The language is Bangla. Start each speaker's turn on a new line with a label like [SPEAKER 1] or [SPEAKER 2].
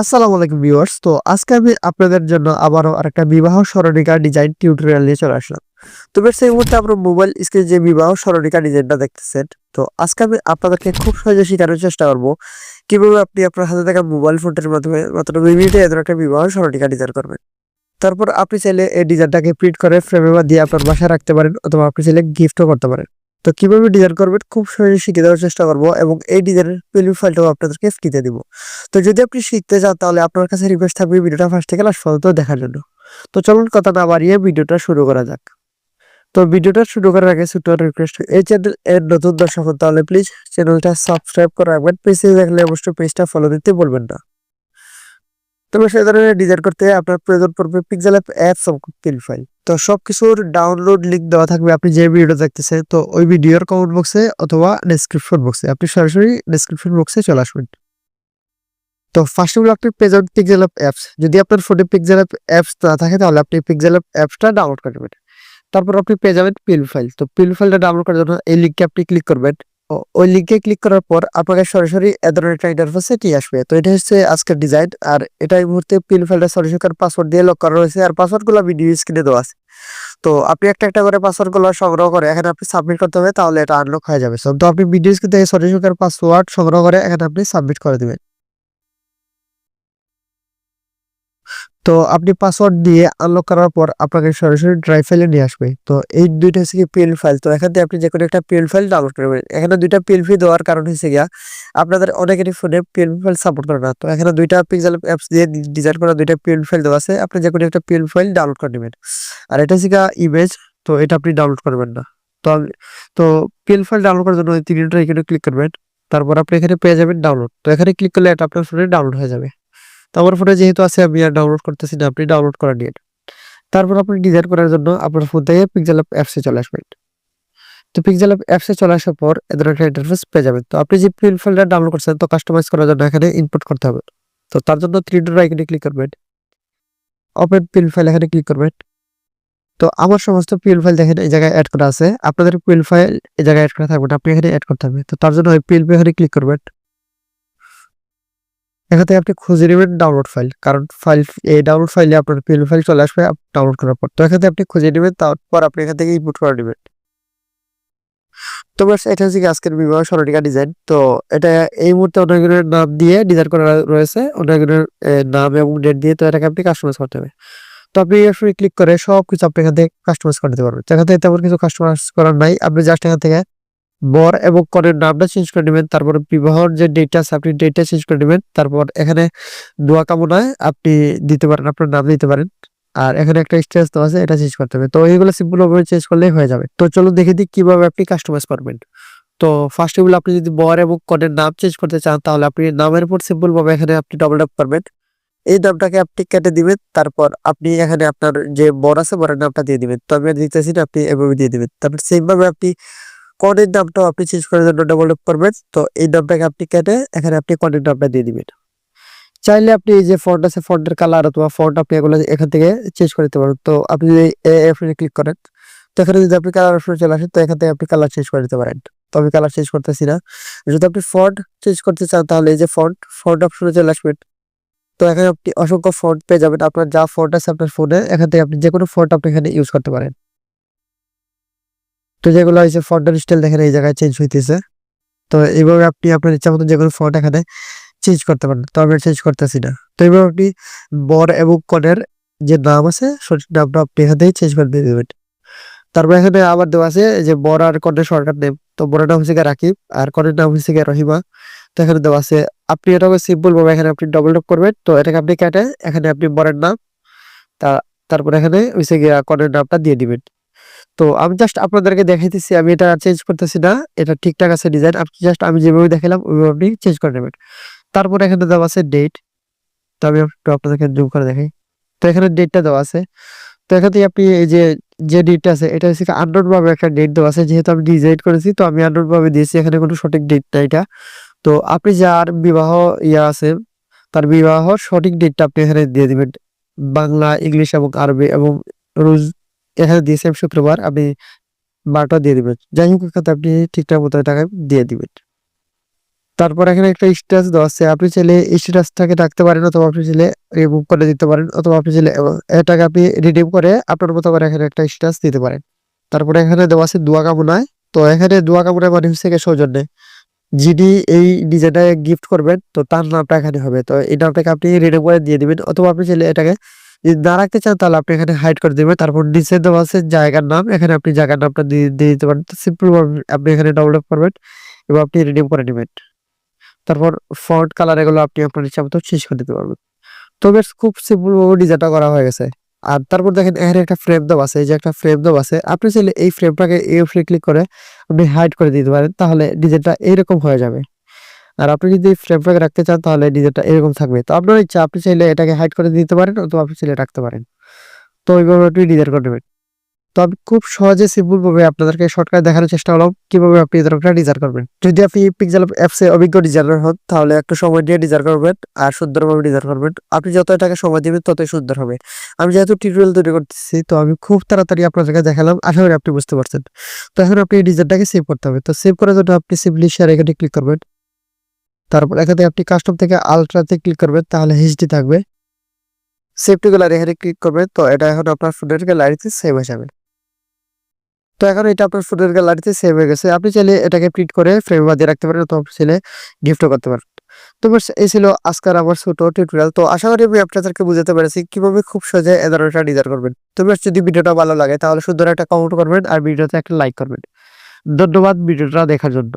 [SPEAKER 1] আসসালামু আলাইকুম ভিউয়ার্স। তো আজকে আমি আপনাদের জন্য আবারও আরেকটা বিবাহ স্মরণিকা ডিজাইন টিউটোরিয়াল নিয়ে চলে আসলাম। তো বেশ এই মুহূর্তে আপনার মোবাইল স্ক্রিনে যে বিবাহ স্মরণিকা ডিজাইনটা দেখতেছেন, তো আজকে আমি আপনাদেরকে খুব সহজে শেখানোর চেষ্টা করব কীভাবে আপনি আপনার হাতে থাকা মোবাইল ফোনটার মাধ্যমে, মাত্র দুই মিনিটে এদের একটা বিবাহ স্মরণিকা ডিজাইন করবেন। তারপর আপনি চাইলে এই ডিজাইনটাকে প্রিন্ট করে ফ্রেমে বা দিয়ে আপনার বাসায় রাখতে পারেন, অথবা আপনি চাইলে গিফটও করতে পারেন। তো কীভাবে ডিজাইন করবেন? খুব সহজে শিখে দেওয়ার চেষ্টা করব এবং এই ডিজাইনের পিলিউ ফাইলটাও আপনাদেরকে শিখে দিব। তো যদি আপনি শিখতে চান, তাহলে আপনার কাছে রিকোয়েস্ট থাকবে ভিডিওটা ফার্স্ট থেকে লাস্ট পর্যন্ত দেখার জন্য। তো চলুন কথা না বাড়িয়ে ভিডিওটা শুরু করা যাক। তো ভিডিওটা শুরু করার আগে ছোট্ট রিকোয়েস্ট এই চ্যানেল এর নতুন দর্শক তাহলে প্লিজ চ্যানেলটা সাবস্ক্রাইব করে রাখবেন। পেজে দেখলে অবশ্যই পেজটা ফলো দিতে বলবেন না। তবে সেই ধরনের ডিজাইন করতে আপনার প্রয়োজন পড়বে pixel app apps pill file তো সব কিছুর ডাউনলোড লিঙ্ক দেওয়া থাকবে আপনি যে ভিডিও দেখতেছেন, তো ওই ভিডিওর কমেন্ট বক্সে অথবা ডেসক্রিপশন বক্সে আপনি সরাসরি ডেসক্রিপশন বক্সে চলে আসবেন। তো ফার্স্ট অল আপনি পেজেন পিক্সেল অ্যাপ অ্যাপস যদি আপনার ফোনে পিক্সেল অ্যাপ অ্যাপস না থাকে, তাহলে আপনি পিক্সেল অ্যাপ অ্যাপসটা ডাউনলোড করে নেবেন। তারপর আপনি পেয়ে যাবেন পিল ফাইল তো পিল ফাইলটা ডাউনলোড করার জন্য এই লিঙ্কে আপনি ক্লিক করবেন। ওই লিঙ্কে ক্লিক করার পর আপনাকে সরাসরি এ ধরনের একটা ইন্টারফেস এটি আসবে। তো এটা হচ্ছে আজকের ডিজাইন আর এটা এই মুহূর্তে পিন ফাইলটা সরাসরি পাসওয়ার্ড দিয়ে লক করা রয়েছে, আর পাসওয়ার্ডগুলো ভিডিও স্ক্রিনে দেওয়া আছে। তো আপনি একটা একটা করে পাসওয়ার্ডগুলো সংগ্রহ করে এখানে আপনি সাবমিট করতে হবে, তাহলে এটা আনলক হয়ে যাবে। সব তো আপনি ভিডিও স্ক্রিন থেকে সরাসরি পাসওয়ার্ড সংগ্রহ করে এখানে আপনি সাবমিট করে দিবেন। তো আপনি পাসওয়ার্ড দিয়ে আনলক করার পর আপনাকে সরাসরি ড্রাইভ ফাইলে নিয়ে আসবে। তো এই দুইটা হচ্ছে কি পিএল ফাইল তো এখান থেকে আপনি যে কোনো একটা পিএল ফাইল ডাউনলোড করবেন এখানে দুইটা পিএল ফি দেওয়ার কারণ হচ্ছে গিয়া, আপনাদের অনেকেরই ফোনে পিএলপি ফাইল সাপোর্ট করে না। তো এখানে দুইটা পিক্সেল অ্যাপস দিয়ে ডিজাইন করা দুইটা পিএলপি ফাইল দেওয়া আছে। আপনি যে কোনো একটা পিএলপি ফাইল ডাউনলোড করে নেবেন। আর এটা হচ্ছে ইমেজ তো এটা আপনি ডাউনলোড করবেন না। তো তো পিএল ফাইল ডাউনলোড করার জন্য ওই তিনটা এখানে ক্লিক করবেন। তারপর আপনি এখানে পেয়ে যাবেন ডাউনলোড তো এখানে ক্লিক করলে এটা আপনার ফোনে ডাউনলোড হয়ে যাবে। তো আমার ফোনে যেহেতু আছে, আমি আর ডাউনলোড করতেছি না, আপনি ডাউনলোড করা নিয়ে তারপর আপনি ডিজাইন করার জন্য আপনার ফোন থেকে অ্যাপ অ্যাপসে চলে আসবেন। তো অ্যাপ অ্যাপসে চলে আসার পর এদের একটা ইন্টারফেস পেয়ে যাবেন। তো আপনি যে পিল ফাইলটা ডাউনলোড করছেন, তো কাস্টমাইজ করার জন্য এখানে ইনপুট করতে হবে। তো তার জন্য থ্রি ডট আইকনে ক্লিক করবেন। ওপেন পিল ফাইল এখানে ক্লিক করবেন। তো আমার সমস্ত পিএল ফাইল দেখেন, এই জায়গায় অ্যাড করা আছে। আপনাদের পিএল ফাইল এই জায়গায় অ্যাড করা থাকবে আপনি এখানে অ্যাড করতে হবে। তো তার জন্য ওই পিএল এখানে ক্লিক করবেন। এখান থেকে আপনি খুঁজে নেবেন ডাউনলোড ফাইল কারণ ফাইল এই ডাউনলোড ফাইলে আপনার পিএল ফাইল চলে আসবে ডাউনলোড করার পর। তো এখান থেকে আপনি খুঁজে নেবেন, তারপর আপনি এখান থেকে ইনপুট করে নেবেন। তো ব্যাস, এটা হচ্ছে আজকের বিবাহ স্মরণিকা ডিজাইন তো এটা এই মুহূর্তে অনেকজনের নাম দিয়ে ডিজাইন করা রয়েছে অনেকজনের নাম এবং ডেট দিয়ে তো এটাকে আপনি কাস্টমাইজ করতে হবে। তো আপনি ক্লিক করে সব কিছু আপনি এখান থেকে কাস্টমাইজ করে দিতে পারবেন। এখান থেকে তেমন কিছু কাস্টমাইজ করার নাই। আপনি জাস্ট এখান থেকে বর এবং কনের নামটা চেঞ্জ করে নেবেন। তারপর বিবাহর যে ডেটটা আছে, আপনি ডেটটা চেঞ্জ করে নেবেন। তারপর এখানে দোয়া কামনায় আপনি দিতে পারেন, আপনার নাম দিতে পারেন। আর এখানে একটা স্টেজ তো আছে, এটা চেঞ্জ করতে হবে। তো এইগুলো সিম্পল ভাবে চেঞ্জ করলেই হয়ে যাবে। তো চলুন দেখে দিই কীভাবে আপনি কাস্টমাইজ করবেন। তো ফার্স্ট অফ আপনি যদি বর এবং কনের নাম চেঞ্জ করতে চান, তাহলে আপনি নামের উপর সিম্পলভাবে এখানে আপনি ডবল ট্যাপ করবেন। এই নামটাকে আপনি কেটে দিবেন। তারপর আপনি এখানে আপনার যে বর আছে, বরের নামটা দিয়ে দিবেন। তো আমি দিতেছি না, আপনি এভাবে দিয়ে দিবেন। তারপর সেইভাবে আপনি কনের নামটাও আপনি চেঞ্জ করার জন্য ডবল ট্যাপ করবেন। তো এই নামটাকে আপনি কেটে এখানে আপনি কনের নামটা দিয়ে দিবেন। চাইলে আপনি এই যে ফন্ট আছে ফন্টের কালার অথবা ফন্ট আপনি এগুলো এখান থেকে চেঞ্জ করে দিতে পারেন। তো আপনি যদি এফনে ক্লিক করেন, তো এখানে যদি আপনি কালার অপশনে চলে আসেন, তো এখান থেকে আপনি কালার চেঞ্জ করে দিতে পারেন। তো আমি কালার চেঞ্জ করতেছি না। যদি আপনি ফন্ট চেঞ্জ করতে চান, তাহলে এই যে ফন্ট ফন্ট অপশনে চলে আসবেন। তো এখানে আপনি অসংখ্য ফন্ট পেয়ে যাবেন। আপনার যা ফন্ট আছে আপনার ফোনে এখান থেকে আপনি যে কোনো ফন্ট আপনি এখানে ইউজ করতে পারেন। তো যেগুলো হয়েছে ফন্টের স্টাইল দেখেন এই জায়গায় চেঞ্জ হইতেছে। তো এইভাবে আপনি আপনার ইচ্ছা মতো যে কোনো ফন্ট এখানে চেঞ্জ করতে পারেন, তো আমি চেঞ্জ করতেছি না। তো এইভাবে আপনি বর এবং কনের যে নাম আছে, সঠিক নামটা আপনি এখান থেকে চেঞ্জ করে দিয়ে দেবেন। তারপর এখানে আবার দেওয়া আছে যে বর আর কনের সরকার নেম তো বরের নাম হচ্ছে গিয়ে রাকিব আর কনের নাম হচ্ছে গিয়ে রহিমা। তো এখানে দেওয়া আছে, আপনি এটাকে সিম্পল ভাবে এখানে আপনি ডবল টপ করবেন, তো এটাকে আপনি কেটে এখানে আপনি বরের নাম, তা তারপর এখানে হচ্ছে গিয়ে কনের নামটা দিয়ে দিবেন। তো আমি জাস্ট আপনাদেরকে দেখাইতেছি, আমি এটা চেঞ্জ করতেছি না, এটা ঠিকঠাক আছে ডিজাইন আপনি জাস্ট আমি যেভাবে দেখালাম ওইভাবে আপনি চেঞ্জ করে নেবেন। তারপর এখানে দেওয়া আছে ডেট তো আমি একটু আপনাদেরকে জুম করে দেখাই। তো এখানে ডেটটা দেওয়া আছে। তো এখান থেকে আপনি এই যে যে ডেটটা আছে, এটা হচ্ছে আননোন ভাবে একটা ডেট দেওয়া আছে, যেহেতু আমি ডিজাইন করেছি, তো আমি আননোন ভাবে দিয়েছি, এখানে কোনো সঠিক ডেট না এটা। তো আপনি যার বিবাহ ইয়া আছে, তার বিবাহ সঠিক ডেটটা আপনি এখানে দিয়ে দিবেন। বাংলা, ইংলিশ এবং আরবি এবং রোজ এখানে দিয়েছি আমি শুক্রবার আপনি বারোটা দিয়ে দিবেন যাই হোক, এখানে আপনি ঠিকঠাক মতো টাকা দিয়ে দিবেন। তারপর এখানে একটা স্ট্যাটাস দেওয়া আছে। আপনি চাইলে স্ট্যাটাসটাকে রাখতে পারেন অথবা আপনি চাইলে রিমুভ করে দিতে পারেন অথবা আপনি চাইলে এটাকে আপনি রিডিম করে আপনার মতো করে এখানে একটা স্ট্যাটাস দিতে পারেন। তারপরে এখানে দেওয়া আছে দোয়া কামনায় তো এখানে দোয়া কামনায় মানে হচ্ছে সৌজন্যে। যিনি এই ডিজাইনটা গিফট করবেন, তো তার নামটা এখানে হবে। তো এই নামটাকে আপনি রিডিম করে দিয়ে দিবেন। অথবা আপনি চাইলে এটাকে যদি না রাখতে চান তাহলে আপনি এখানে হাইড করে দিবেন। তারপর নিচে দেওয়া আছে জায়গার নাম। এখানে আপনি জায়গার নামটা দিয়ে দিতে পারেন। সিম্পল আপনি এখানে ডাউনলোড করবেন এবং আপনি রিডিম করে নেবেন। তারপর ফন্ট কালার এগুলো আপনি আপনার ইচ্ছা মতো চেঞ্জ করে দিতে পারবেন। তো বেশ, খুব সিম্পল ভাবে ডিজাইনটা করা হয়ে গেছে। আর তারপর দেখেন, এখানে একটা ফ্রেম দেওয়া আছে। এই যে একটা ফ্রেম দেওয়া আছে। আপনি চাইলে এই ফ্রেমটাকে এই উপরে ক্লিক করে আপনি হাইড করে দিতে পারেন। তাহলে ডিজাইনটা এইরকম হয়ে যাবে। আর আপনি যদি ফ্রেম ফ্রেমটাকে রাখতে চান, তাহলে ডিজাইনটা এরকম থাকবে। তো আপনার ইচ্ছা, আপনি চাইলে এটাকে হাইড করে দিতে পারেন অথবা আপনি চাইলে রাখতে পারেন। তো ওইভাবে আপনি ডিজাইন করে নেবেন। তো আমি খুব সহজে সিম্পলভাবে আপনাদেরকে শর্টকাট দেখানোর চেষ্টা করলাম, কীভাবে আপনি এরকমটা ডিজাইন করবেন। যদি আপনি পিক্সেল অ্যাপসে অভিজ্ঞ ডিজাইনার হন, তাহলে একটু সময় দিয়ে ডিজাইন করবেন আর সুন্দরভাবে ডিজাইন করবেন। আপনি যত এটাকে সময় দিবেন, ততই সুন্দর হবে। আমি যেহেতু টিউটোরিয়াল তৈরি করতেছি, তো আমি খুব তাড়াতাড়ি আপনাদেরকে দেখালাম। আশা করি আপনি বুঝতে পারছেন। তো এখন আপনি এই ডিজাইনটাকে সেভ করতে হবে। তো সেভ করার জন্য আপনি সিম্পলি শেয়ার এখানে ক্লিক করবেন। তারপর এখানে আপনি কাস্টম থেকে আলট্রাতে ক্লিক করবেন, তাহলে এইচডি থাকবে। সেফটি গ্যালারি এখানে ক্লিক করবেন, তো এটা এখন আপনার ফোনের গ্যালারিতে সেভ হয়ে যাবে। তো এখন এটা আপনার ফোনের গ্যালারিতে সেভ হয়ে গেছে। আপনি চাইলে এটাকে প্রিন্ট করে ফ্রেমে বাঁধিয়ে রাখতে পারেন অথবা আপনি চাইলে গিফটও করতে পারেন। তো এই ছিল আজকের আমার ছোট টিউটোরিয়াল তো আশা করি আমি আপনাদেরকে বুঝাতে পেরেছি কীভাবে খুব সহজে এ ধরনের ডিজাইন করবেন। তো যদি ভিডিওটা ভালো লাগে, তাহলে সুন্দর একটা কমেন্ট করবেন আর ভিডিওতে একটা লাইক করবেন। ধন্যবাদ ভিডিওটা দেখার জন্য।